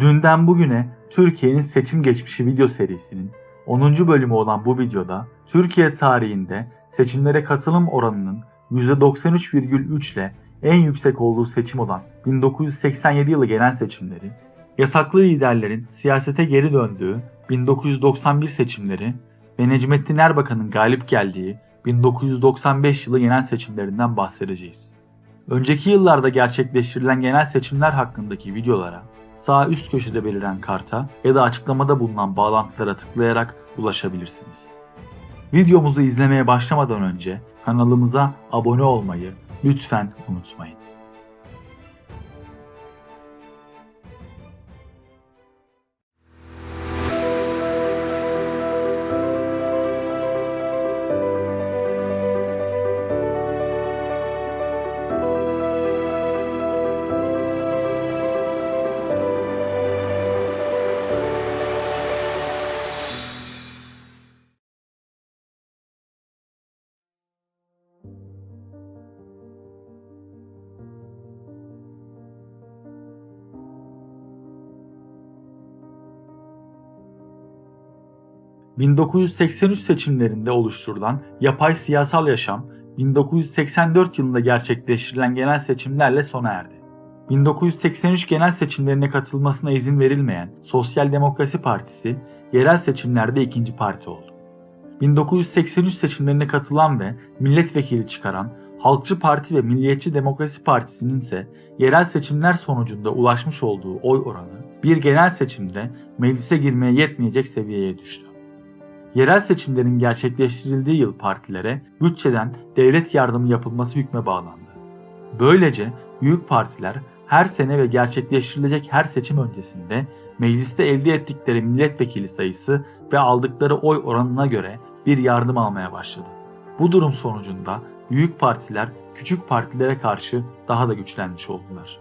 Dünden bugüne Türkiye'nin seçim geçmişi video serisinin 10. bölümü olan bu videoda Türkiye tarihinde seçimlere katılım oranının %93,3 ile en yüksek olduğu seçim olan 1987 yılı genel seçimleri, yasaklı liderlerin siyasete geri döndüğü 1991 seçimleri ve Necmettin Erbakan'ın galip geldiği 1995 yılı genel seçimlerinden bahsedeceğiz. Önceki yıllarda gerçekleştirilen genel seçimler hakkındaki videolara sağ üst köşede beliren karta ya da açıklamada bulunan bağlantılara tıklayarak ulaşabilirsiniz. Videomuzu izlemeye başlamadan önce kanalımıza abone olmayı lütfen unutmayın. ...1983 seçimlerinde oluşturulan yapay siyasal yaşam 1984 yılında gerçekleştirilen genel seçimlerle sona erdi. 1983 genel seçimlerine katılmasına izin verilmeyen Sosyal Demokrasi Partisi yerel seçimlerde ikinci parti oldu. 1983 seçimlerine katılan ve milletvekili çıkaran Halkçı Parti ve Milliyetçi Demokrasi Partisi'nin ise yerel seçimler sonucunda ulaşmış olduğu oy oranı bir genel seçimde meclise girmeye yetmeyecek seviyeye düştü. Yerel seçimlerin gerçekleştirildiği yıl partilere bütçeden devlet yardımı yapılması hükme bağlandı. Böylece büyük partiler her sene ve gerçekleştirilecek her seçim öncesinde mecliste elde ettikleri milletvekili sayısı ve aldıkları oy oranına göre bir yardım almaya başladı. Bu durum sonucunda büyük partiler küçük partilere karşı daha da güçlenmiş oldular.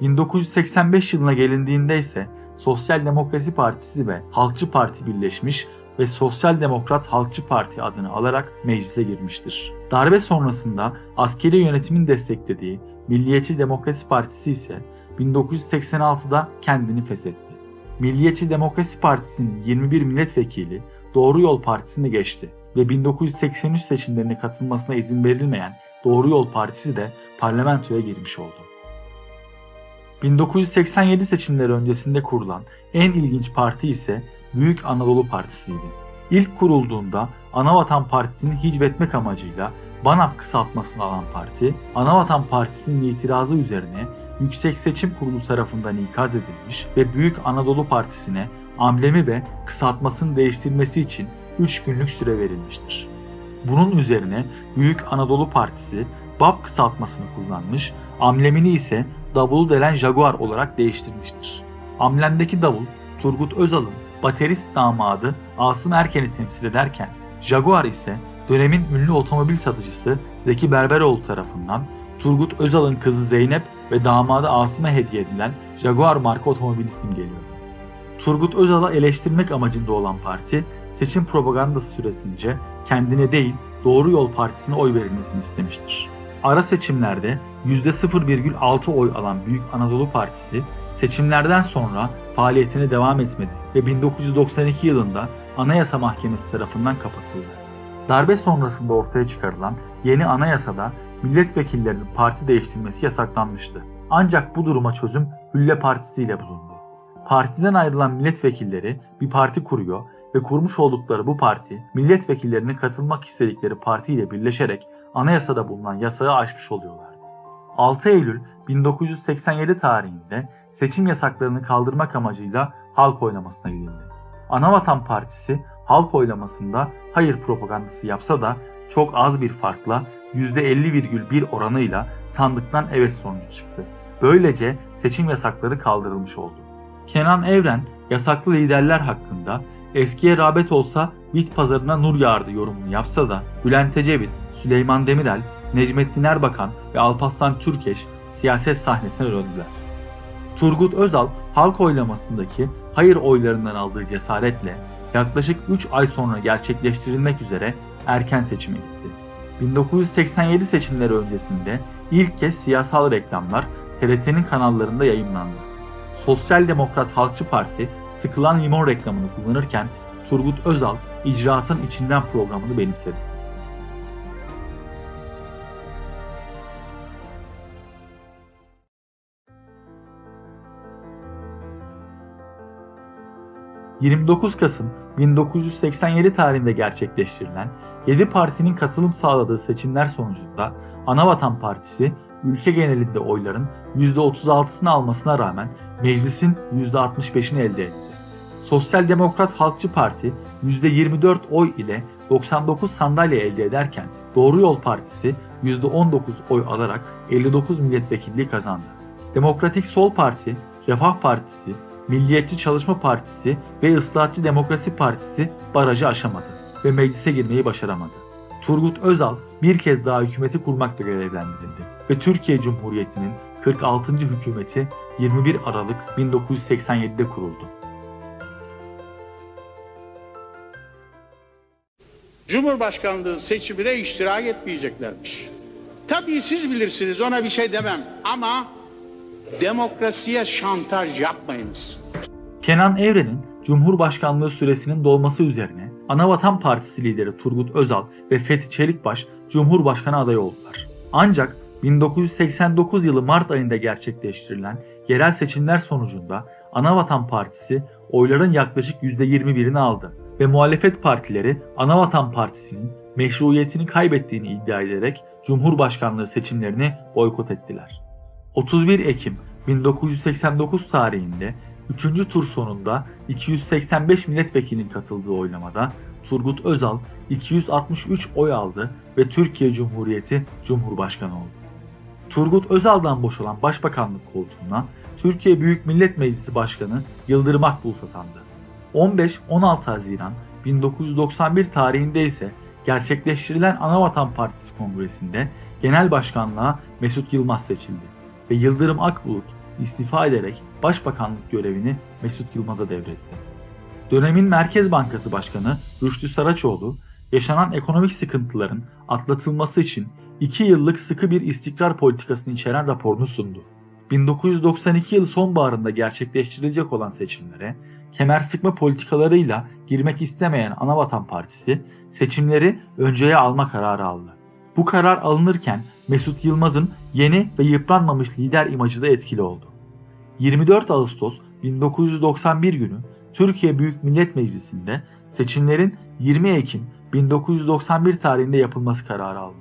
1985 yılına gelindiğinde ise Sosyal Demokrasi Partisi ve Halkçı Parti birleşmiş ve Sosyal Demokrat Halkçı Parti adını alarak meclise girmiştir. Darbe sonrasında askeri yönetimin desteklediği Milliyetçi Demokrasi Partisi ise 1986'da kendini feshetti. Milliyetçi Demokrasi Partisi'nin 21 milletvekili Doğru Yol Partisi'ne geçti ve 1983 seçimlerine katılmasına izin verilmeyen Doğru Yol Partisi de parlamentoya girmiş oldu. 1987 seçimleri öncesinde kurulan en ilginç parti ise Büyük Anadolu Partisi'ydi. İlk kurulduğunda Anavatan Partisi'ni hicvetmek amacıyla BANAP kısaltmasını alan parti, Anavatan Partisi'nin itirazı üzerine Yüksek Seçim Kurulu tarafından ikaz edilmiş ve Büyük Anadolu Partisi'ne amblemi ve kısaltmasını değiştirmesi için 3 günlük süre verilmiştir. Bunun üzerine Büyük Anadolu Partisi BAP kısaltmasını kullanmış, amblemini ise davulu delen Jaguar olarak değiştirmiştir. Amblemdeki davul Turgut Özal'ın baterist damadı Asım Erken'i temsil ederken Jaguar ise dönemin ünlü otomobil satıcısı Zeki Berberoğlu tarafından Turgut Özal'ın kızı Zeynep ve damadı Asım'a hediye edilen Jaguar marka otomobili simgeliyordu. Turgut Özal'ı eleştirmek amacında olan parti seçim propagandası süresince kendine değil Doğru Yol Partisi'ne oy verilmesini istemiştir. Ara seçimlerde %0,6 oy alan Büyük Anadolu Partisi seçimlerden sonra faaliyetine devam etmedi ve 1992 yılında Anayasa Mahkemesi tarafından kapatıldı. Darbe sonrasında ortaya çıkarılan yeni anayasada milletvekillerinin parti değiştirmesi yasaklanmıştı. Ancak bu duruma çözüm Hülle Partisi ile bulundu. Partiden ayrılan milletvekilleri bir parti kuruyor ve kurmuş oldukları bu parti milletvekillerine katılmak istedikleri partiyle birleşerek anayasada bulunan yasağı aşmış oluyorlardı. 6 Eylül 1987 tarihinde seçim yasaklarını kaldırmak amacıyla halk oylamasına gidildi. Anavatan Partisi halk oylamasında hayır propagandası yapsa da çok az bir farkla %50,1 oranıyla sandıktan evet sonucu çıktı. Böylece seçim yasakları kaldırılmış oldu. Kenan Evren yasaklı liderler hakkında eskiye rağbet olsa bit pazarına nur yağardı yorumunu yapsa da Bülent Ecevit, Süleyman Demirel, Necmettin Erbakan ve Alparslan Türkeş siyaset sahnesine döndüler. Turgut Özal halk oylamasındaki hayır oylarından aldığı cesaretle yaklaşık 3 ay sonra gerçekleştirilmek üzere erken seçime gitti. 1987 seçimleri öncesinde ilk kez siyasal reklamlar TRT'nin kanallarında yayınlandı. Sosyal Demokrat Halkçı Parti sıkılan limon reklamını kullanırken Turgut Özal icraatın içinden programını benimsedi. ...29 Kasım 1987 tarihinde gerçekleştirilen 7 partinin katılım sağladığı seçimler sonucunda Anavatan Partisi ülke genelinde oyların %36'sını almasına rağmen meclisin %65'ini elde etti. Sosyal Demokrat Halkçı Parti %24 oy ile 99 sandalye elde ederken Doğru Yol Partisi %19 oy alarak 59 milletvekilliği kazandı. Demokratik Sol Parti, Refah Partisi, Milliyetçi Çalışma Partisi ve Islahatçı Demokrasi Partisi barajı aşamadı ve meclise girmeyi başaramadı. Turgut Özal bir kez daha hükümeti kurmakla görevlendirildi ve Türkiye Cumhuriyeti'nin 46. hükümeti 21 Aralık 1987'de kuruldu. Cumhurbaşkanlığı seçimine iştirak etmeyeceklermiş. Tabii siz bilirsiniz ona bir şey demem ama demokrasiye şantaj yapmayınız. Kenan Evren'in Cumhurbaşkanlığı süresinin dolması üzerine Anavatan Partisi lideri Turgut Özal ve Fethi Çelikbaş Cumhurbaşkanı adayı oldular. Ancak 1989 yılı Mart ayında gerçekleştirilen yerel seçimler sonucunda Anavatan Partisi oyların yaklaşık %21'ini aldı ve muhalefet partileri Anavatan Partisi'nin meşruiyetini kaybettiğini iddia ederek Cumhurbaşkanlığı seçimlerini boykot ettiler. 31 Ekim 1989 tarihinde 3. tur sonunda 285 milletvekilinin katıldığı oylamada Turgut Özal 263 oy aldı ve Türkiye Cumhuriyeti Cumhurbaşkanı oldu. Turgut Özal'dan boşalan başbakanlık koltuğuna Türkiye Büyük Millet Meclisi Başkanı Yıldırım Akbulut atandı. 15-16 Haziran 1991 tarihinde ise gerçekleştirilen Anavatan Partisi Kongresi'nde genel başkanlığa Mesut Yılmaz seçildi ve Yıldırım Akbulut istifa ederek başbakanlık görevini Mesut Yılmaz'a devretti. Dönemin Merkez Bankası Başkanı Rüştü Saraçoğlu, yaşanan ekonomik sıkıntıların atlatılması için 2 yıllık sıkı bir istikrar politikasını içeren raporunu sundu. 1992 yılı sonbaharında gerçekleştirilecek olan seçimlere kemer sıkma politikalarıyla girmek istemeyen Anavatan Partisi seçimleri önceye alma kararı aldı. Bu karar alınırken Mesut Yılmaz'ın yeni ve yıpranmamış lider imajı da etkili oldu. 24 Ağustos 1991 günü Türkiye Büyük Millet Meclisi'nde seçimlerin 20 Ekim 1991 tarihinde yapılması kararı alındı.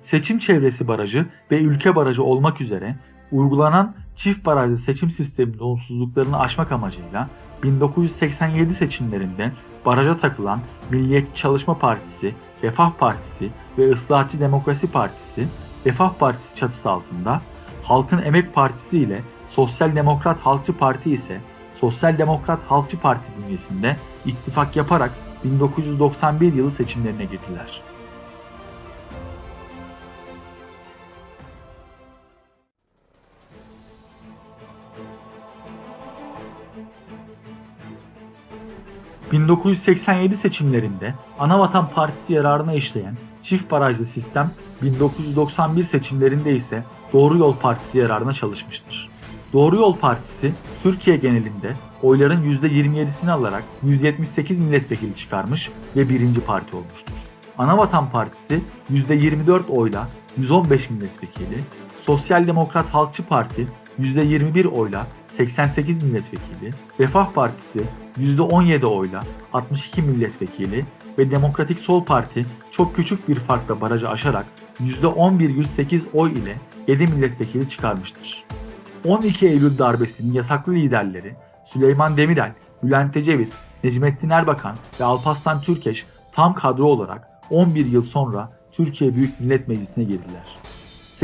Seçim çevresi barajı ve ülke barajı olmak üzere uygulanan çift barajlı seçim sisteminin olumsuzluklarını aşmak amacıyla 1987 seçimlerinde baraja takılan Milliyetçi Çalışma Partisi, Refah Partisi ve Islahatçı Demokrasi Partisi, Refah Partisi çatısı altında, Halkın Emek Partisi ile Sosyal Demokrat Halkçı Parti ise Sosyal Demokrat Halkçı Parti bünyesinde ittifak yaparak 1991 yılı seçimlerine girdiler. ...1987 seçimlerinde Anavatan Partisi yararına işleyen çift barajlı sistem 1991 seçimlerinde ise Doğru Yol Partisi yararına çalışmıştır. Doğru Yol Partisi Türkiye genelinde oyların %27'sini alarak 178 milletvekili çıkarmış ve birinci parti olmuştur. Anavatan Partisi %24 oyla 115 milletvekili, Sosyal Demokrat Halkçı Parti %21 oyla 88 milletvekili, Refah Partisi %17 oyla 62 milletvekili ve Demokratik Sol Parti çok küçük bir farkla barajı aşarak %11,8 oy ile 7 milletvekili çıkarmıştır. 12 Eylül darbesinin yasaklı liderleri Süleyman Demirel, Bülent Ecevit, Necmettin Erbakan ve Alparslan Türkeş tam kadro olarak 11 yıl sonra Türkiye Büyük Millet Meclisi'ne girdiler.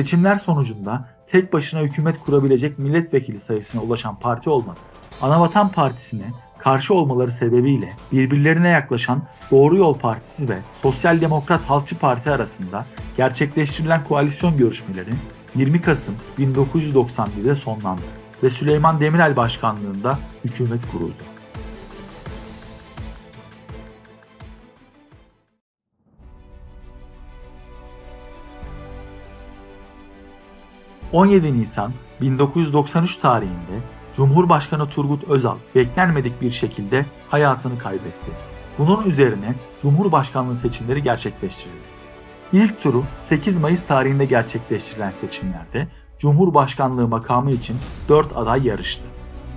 Seçimler sonucunda tek başına hükümet kurabilecek milletvekili sayısına ulaşan parti olmadı. Anavatan Partisi'ne karşı olmaları sebebiyle birbirlerine yaklaşan Doğru Yol Partisi ve Sosyal Demokrat Halkçı Parti arasında gerçekleştirilen koalisyon görüşmeleri 20 Kasım 1991'de sonlandı ve Süleyman Demirel başkanlığında hükümet kuruldu. ...17 Nisan 1993 tarihinde Cumhurbaşkanı Turgut Özal beklenmedik bir şekilde hayatını kaybetti. Bunun üzerine Cumhurbaşkanlığı seçimleri gerçekleştirildi. İlk turu 8 Mayıs tarihinde gerçekleştirilen seçimlerde Cumhurbaşkanlığı makamı için 4 aday yarıştı.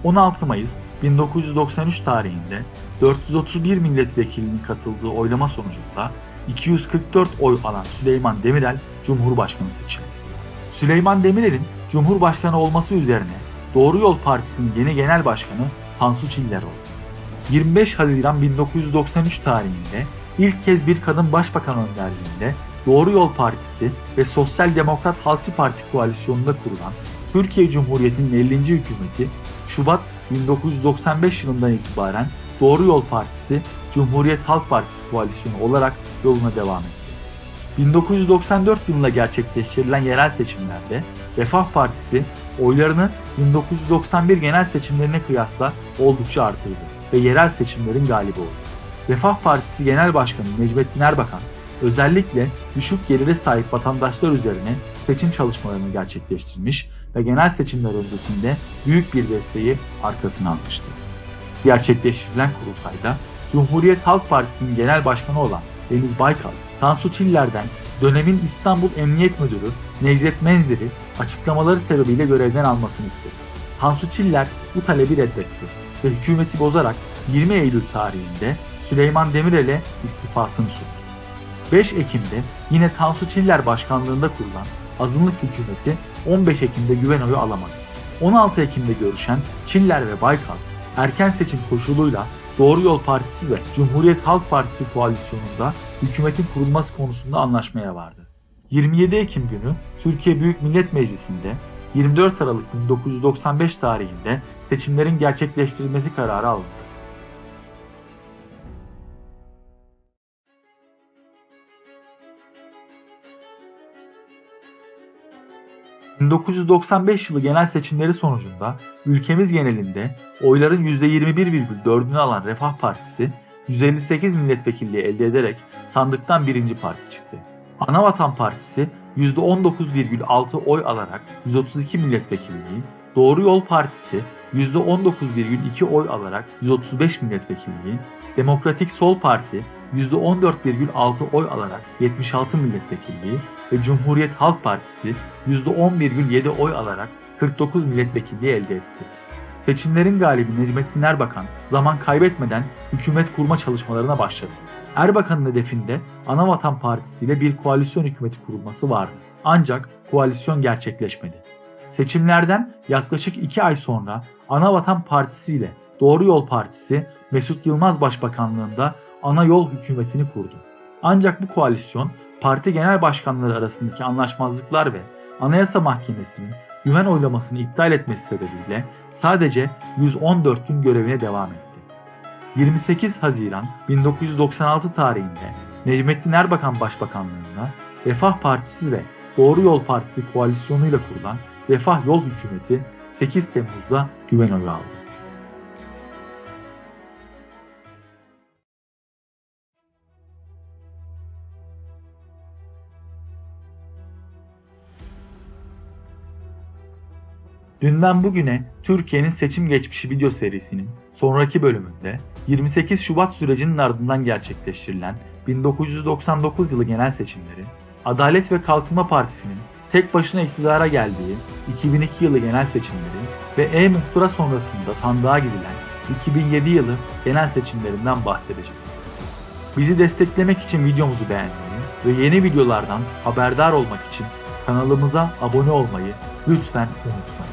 16 Mayıs 1993 tarihinde 431 milletvekilinin katıldığı oylama sonucunda 244 oy alan Süleyman Demirel Cumhurbaşkanı seçildi. Süleyman Demirel'in Cumhurbaşkanı olması üzerine Doğru Yol Partisi'nin yeni genel başkanı Tansu Çiller oldu. 25 Haziran 1993 tarihinde ilk kez bir kadın başbakan önderliğinde Doğru Yol Partisi ve Sosyal Demokrat Halkçı Parti koalisyonunda kurulan Türkiye Cumhuriyeti'nin 50. hükümeti Şubat 1995 yılından itibaren Doğru Yol Partisi Cumhuriyet Halk Partisi koalisyonu olarak yoluna devam etti. 1994 yılında gerçekleştirilen yerel seçimlerde Refah Partisi oylarını 1991 genel seçimlerine kıyasla oldukça artırdı ve yerel seçimlerin galibi oldu. Refah Partisi Genel Başkanı Necmettin Erbakan özellikle düşük gelire sahip vatandaşlar üzerine seçim çalışmalarını gerçekleştirmiş ve genel seçimler öncesinde büyük bir desteği arkasına almıştı. Gerçekleştirilen kurultayda Cumhuriyet Halk Partisi'nin genel başkanı olan Deniz Baykal, Tansu Çiller'den dönemin İstanbul Emniyet Müdürü Necdet Menzir'i açıklamaları sebebiyle görevden almasını istedi. Tansu Çiller bu talebi reddetti ve hükümeti bozarak 20 Eylül tarihinde Süleyman Demirel'e istifasını sundu. 5 Ekim'de yine Tansu Çiller başkanlığında kurulan azınlık hükümeti 15 Ekim'de güven oyu alamadı. 16 Ekim'de görüşen Çiller ve Baykal erken seçim koşuluyla Doğru Yol Partisi ve Cumhuriyet Halk Partisi koalisyonunda hükümetin kurulması konusunda anlaşmaya vardı. 27 Ekim günü Türkiye Büyük Millet Meclisi'nde 24 Aralık 1995 tarihinde seçimlerin gerçekleştirilmesi kararı alındı. 1995 yılı genel seçimleri sonucunda ülkemiz genelinde oyların %21,4'ünü alan Refah Partisi 158 milletvekilliği elde ederek sandıktan birinci parti çıktı. Anavatan Partisi %19,6 oy alarak 132 milletvekilliği, Doğru Yol Partisi %19,2 oy alarak 135 milletvekilliği, Demokratik Sol Parti %14,6 oy alarak 76 milletvekilliği ve Cumhuriyet Halk Partisi %10,7 oy alarak 49 milletvekilliği elde etti. Seçimlerin galibi Necmettin Erbakan zaman kaybetmeden hükümet kurma çalışmalarına başladı. Erbakan'ın hedefinde Anavatan Partisi ile bir koalisyon hükümeti kurulması vardı. Ancak koalisyon gerçekleşmedi. Seçimlerden yaklaşık 2 ay sonra Anavatan Partisi ile Doğru Yol Partisi Mesut Yılmaz Başbakanlığında ana yol hükümetini kurdu. Ancak bu koalisyon parti genel başkanları arasındaki anlaşmazlıklar ve Anayasa Mahkemesi'nin güven oylamasını iptal etmesi sebebiyle sadece 114 gün görevine devam etti. 28 Haziran 1996 tarihinde Necmettin Erbakan Başbakanlığında Refah Partisi ve Doğru Yol Partisi koalisyonuyla kurulan Refah Yol Hükümeti 8 Temmuz'da güven oyu aldı. Dünden bugüne Türkiye'nin seçim geçmişi video serisinin sonraki bölümünde 28 Şubat sürecinin ardından gerçekleştirilen 1999 yılı genel seçimleri, Adalet ve Kalkınma Partisi'nin tek başına iktidara geldiği 2002 yılı genel seçimleri ve E-Muhtıra sonrasında sandığa gidilen 2007 yılı genel seçimlerinden bahsedeceğiz. Bizi desteklemek için videomuzu beğenmeyi ve yeni videolardan haberdar olmak için kanalımıza abone olmayı lütfen unutmayın.